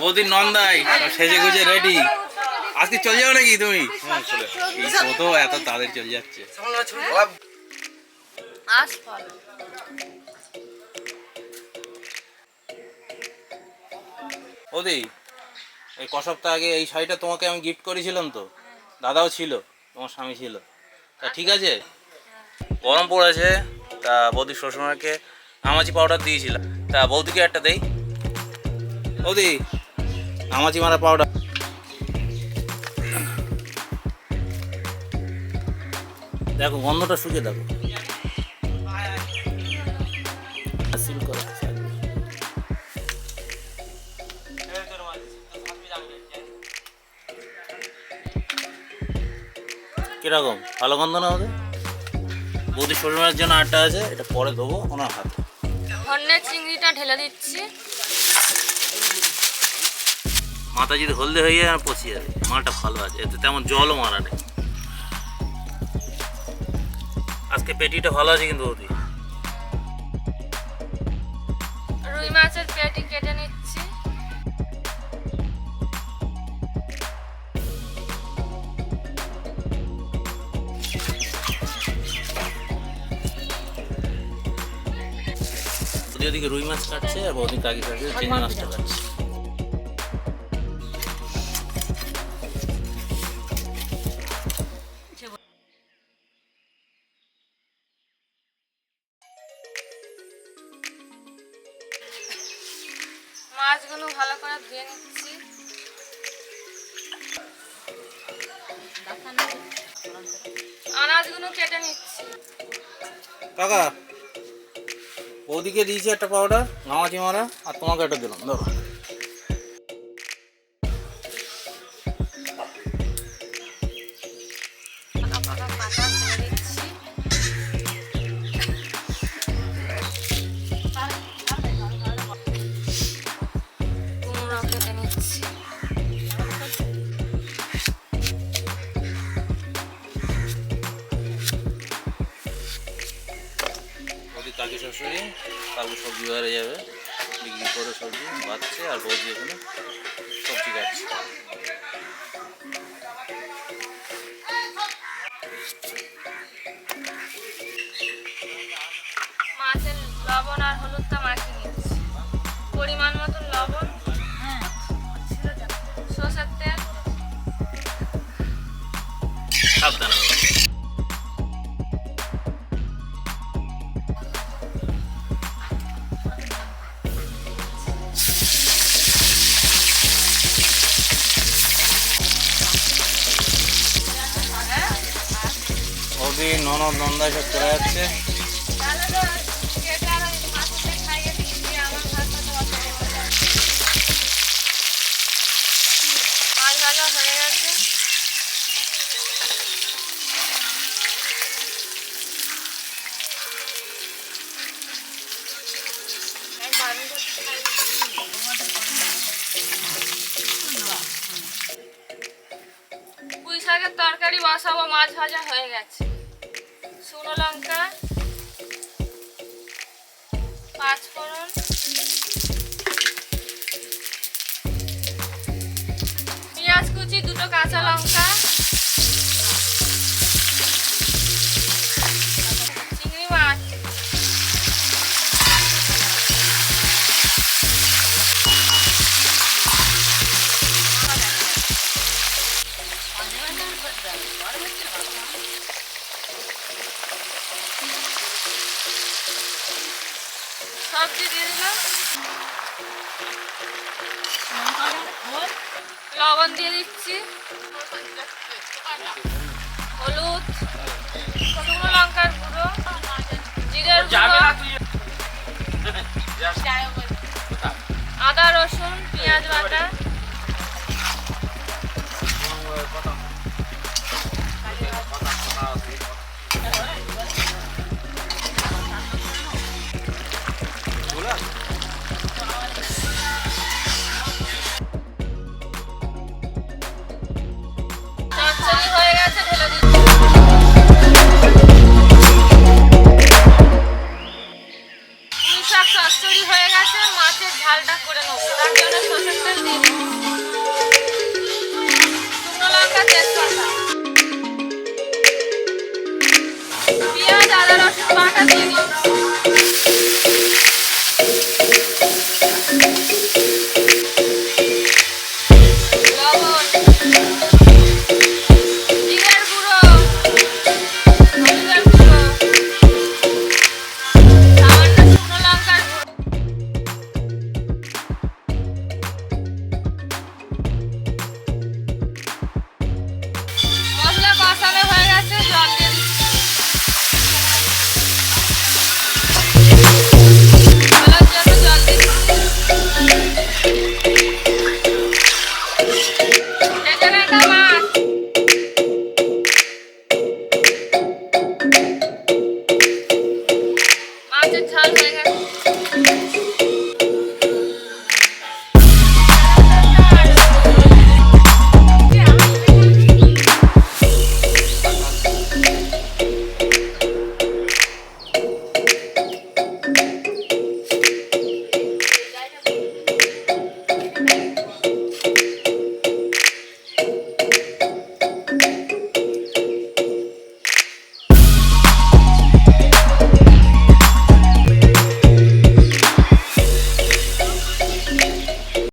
বৌদির নন্দাই সেজে গুজে রেডি আজকে চলে যাও নাকি তুমি? এই এত তাদের চলে যাচ্ছে। বৌদি এই ক সপ্তাহ আগে এই শাড়িটা তোমাকে আমি গিফট করেছিলাম তো। দাদাও ছিল তোমার স্বামী ছিল। তা ঠিক আছে? গরম পড়েছে তা বৌদি শ্বশুরমাকে আমাচি পাউডার দিয়েছিলাম তা বৌদিকে একটা দেই। বৌদি আমাচি মারা পাউডার দেখো, গন্ধটা শুকে দেখো। কীরকম? ভালো গন্ধ না ওদের? বৌদি শ্বশুরের জন্য আটটা আছে, এটা পরে দেবো ওনার হাতে। চিংড়িটা ঢেলে দিচ্ছি। মাথা যদি হলদে হয়ে যায় পচে যাবে। মালটা ভালো আছে এতে তেমন জলও মারা নেই। আজকে পেটিটা ভালো আছে কিন্তু বৌদি। রুই মাছের পেটি কেটে নিচ্ছি। ওদিকে রুই মাছ কাটছে আর বৌদি কাকি কাটছে চিংড়ি মাছটা কাটছে। মাছগুলো ভালো করে ধুয়ে নিচ্ছি। আনাজগুলো কেটে নিচ্ছি। কাকা, ওদিকে দিয়েছি একটা পাউডার নামাজি মারা, আর তোমাকে একটা দিলাম ধরো বৌদি কাকি সবজি বাজারে যাবে। বিক্রি করে সবজি বাচ্ছে আর বৌদি এখানে সবজি কাটছে মাছের লবণ আর হলুদটা মাখিয়ে নিচ্ছি। পরিমাণ মতন লবণ। সর্ষের তেল। সাবধানে ননদ নন্দায় সব চলে যাচ্ছে। তরকারি বসাবো মাছ ভাজা হয়ে গেছে। শুকনো লঙ্কা পাঁচ ফোড়ন পেঁয়াজ কুচি দুটো কাঁচা লঙ্কা চিংড়ি মাছ। সবজি দিয়ে দিলাম লবণ দিয়ে দিচ্ছি। হলুদ শুকনো লঙ্কার গুঁড়ো জিরের গুঁড়ো আদা রসুন পেঁয়াজ বাটা। পাটা দিয়ে দিন